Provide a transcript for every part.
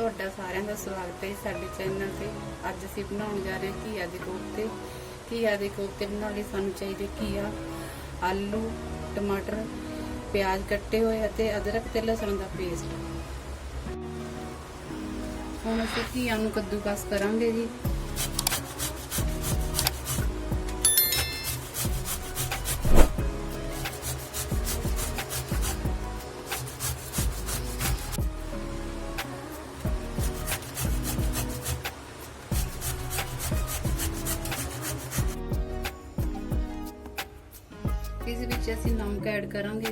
ਤੁਹਾਡਾ ਸਾਰਿਆਂ ਦਾ ਸਵਾਗਤ ਹੈ ਸਾਡੇ ਚੈਨਲ ਤੇ। ਅੱਜ ਅਸੀਂ ਬਣਾਉਣ ਜਾ ਰਹੇ ਹਾਂ ਘੀਆ ਦੇ ਕੋਫਤੇ। ਘੀਆ ਦੇ ਕੋਫਤੇ ਬਣਾਉਣ ਲਈ ਸਾਨੂੰ ਚਾਹੀਦੇ ਘੀਆ, ਆਲੂ, ਟਮਾਟਰ, ਪਿਆਜ਼ ਕੱਟੇ ਹੋਏ ਅਤੇ ਅਦਰਕ ਤੇ ਲਸਣ ਦਾ ਪੇਸਟ ਹੁਣ ਅਸੀਂ ਘੀਆ ਨੂੰ ਕੱਦੂਕਸ ਕਰਾਂਗੇ ਜੀ। ਇਸ ਵਿੱਚ ਅਸੀਂ ਨਮਕ ਐਡ ਕਰਾਂਗੇ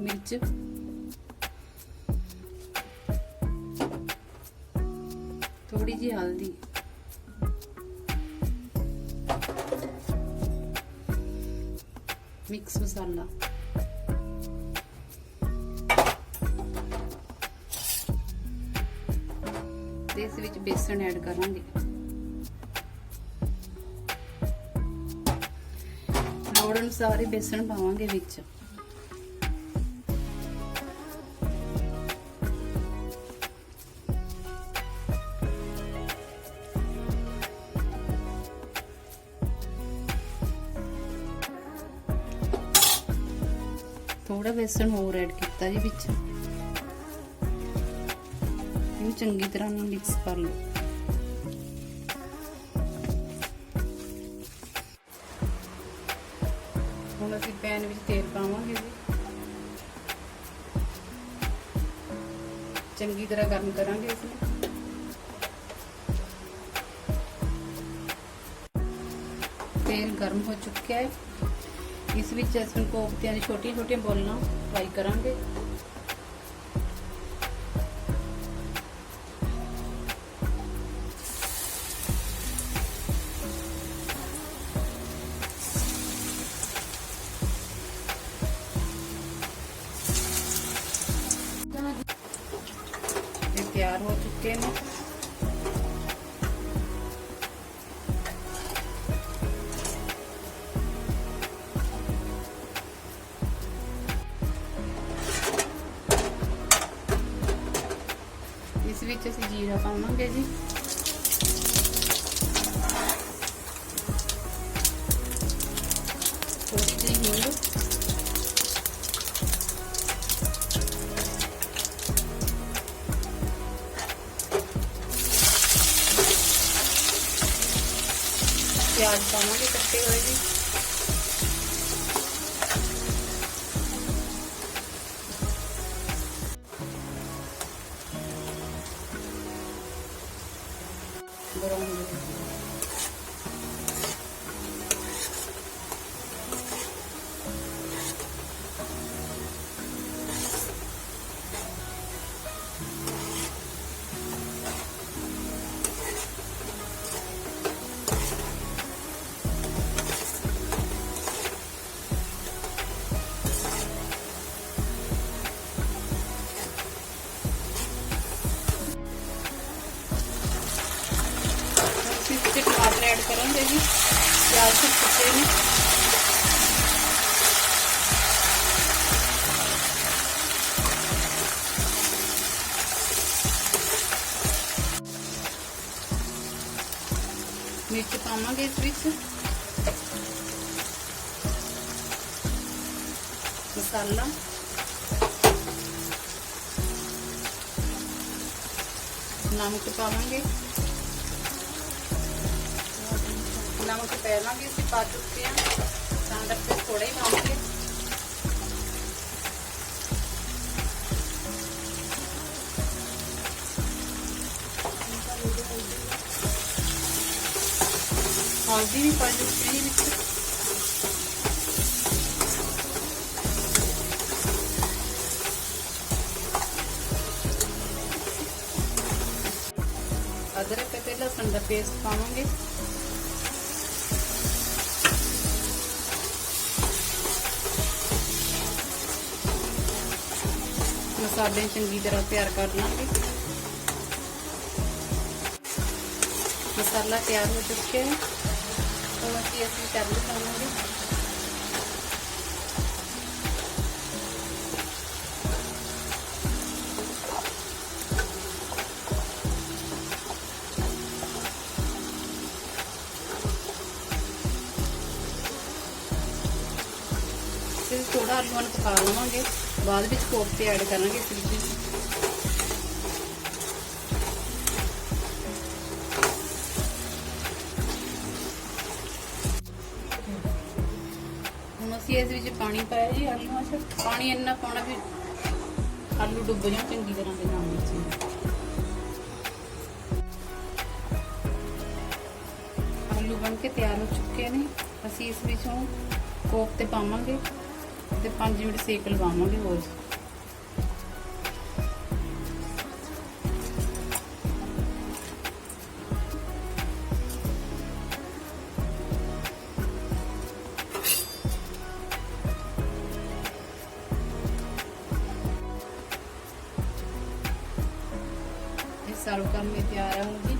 ਮਿਰਚ। ਥੋੜੀ ਜਿਹੀ ਹਲਦੀ। ਮਿਕਸ ਮਸਾਲਾ। ਤੇ ਇਸ ਵਿੱਚ ਬੇਸਣ ਐਡ ਕਰਾਂਗੇ। ਲੋੜ ਅਨੁਸਾਰ ਹੀ ਬੇਸਣ ਪਾਵਾਂਗੇ ਵਿੱਚ। ਥੋੜਾ ਬੇਸਣ ਹੋਰ ਐਡ ਕੀਤਾ ਜੀ ਵਿੱਚ। ਚੰਗੀ ਤਰ੍ਹਾਂ ਨਾਲ ਮਿਕਸ ਕਰ ਲਓ। ਹੁਣ ਅਸੀਂ ਪੈਨ ਵਿੱਚ ਤੇਲ ਪਾਵਾਂਗੇ ਜੀ। ਚੰਗੀ ਤਰ੍ਹਾਂ ਗਰਮ ਕਰਾਂਗੇ ਇਸ ਨੂੰ। ਤੇਲ ਗਰਮ ਹੋ ਚੁੱਕਿਆ ਹੈ। ਇਸ ਵਿੱਚ ਅਸੀਂ ਕੋਫਤਿਆਂ ਦੀ ਛੋਟੀਆਂ ਛੋਟੀਆਂ ਬੋਲਾਂ ਫਰਾਈ ਕਰਾਂਗੇ। ਤਿਆਰ ਹੋ ਚੁੱਕੇ ਨੇ। ਇਸ ਵਿੱਚ ਅਸੀਂ ਜੀਰਾ ਪਾਵਾਂਗੇ ਜੀ। ਪਿਆਜ਼ ਪਾਵਾਂਗੇ ਕੱਟੇ ਹੋਏ ਜੀ ਬਰਾਉਨ ਅਸੀਂ ਟਮਾਟਰ ਐਡ ਕਰਾਂਗੇ ਜੀ ਪਿਆਜ਼ ਤੇ ਕੱਟੇ ਨੇ ਮਿਰਚ ਪਾਵਾਂਗੇ ਨਮਕ ਪਹਿਲਾਂ ਵੀ ਅਸੀਂ ਪਾ ਚੁੱਕੇ ਹਾਂ, ਤਾਂ ਕਰਕੇ ਥੋੜਾ ਹੀ ਪਾਵਾਂਗੇ। ਹਲਦੀ ਵੀ ਪਾ ਚੁੱਕੇ ਹਾਂ ਵਿੱਚ। ਅਦਰਕ ਤੇ ਲਸਣ ਦਾ ਪੇਸਟ ਪਾਵਾਂਗੇ। ਮਸਾਲੇ ਚੰਗੀ ਤਰ੍ਹਾਂ ਤਿਆਰ ਕਰ ਲਾਂਗੇ। ਮਸਾਲਾ ਤਿਆਰ ਹੋ ਚੁੱਕਿਆ ਹੈ। ਹੁਣ ਅਸੀਂ ਇਸ ਵਿੱਚ ਆਲੂ ਪਾਵਾਂਗੇ ਆਲੂਆਂ ਨੂੰ ਪਕਾ ਲਵਾਂਗੇ। ਬਾਅਦ ਵਿੱਚ ਕੋਫਤੇ ਐਡ ਕਰਾਂਗੇ ਇਸ ਵਿੱਚ ਹੁਣ ਅਸੀਂ ਇਸ ਵਿੱਚ ਪਾਣੀ ਪਾਇਆ ਜੀ ਆਲੂਆਂ 'ਚ ਪਾਣੀ ਇੰਨਾ ਪਾਉਣਾ ਵੀ ਆਲੂ ਡੁੱਬ ਜਾਣ, ਚੰਗੀ ਤਰ੍ਹਾਂ ਦੇ ਨਾਲ ਵਿੱਚ। ਆਲੂ ਬਣ ਕੇ ਤਿਆਰ ਹੋ ਚੁੱਕੇ ਨੇ। ਅਸੀਂ ਇਸ ਵਿੱਚ ਹੁਣ ਕੋਫਤੇ ਪਾਵਾਂਗੇ। ਤੇ 5 ਮਿੰਟ ਸੇਕ ਲਵਾਵਾਂਗੇ ਹੋਰ। ਇਹ ਸਰਵ ਕਰਨ ਲਈ ਤਿਆਰ ਹੈ ਹੁਣ ਜੀ।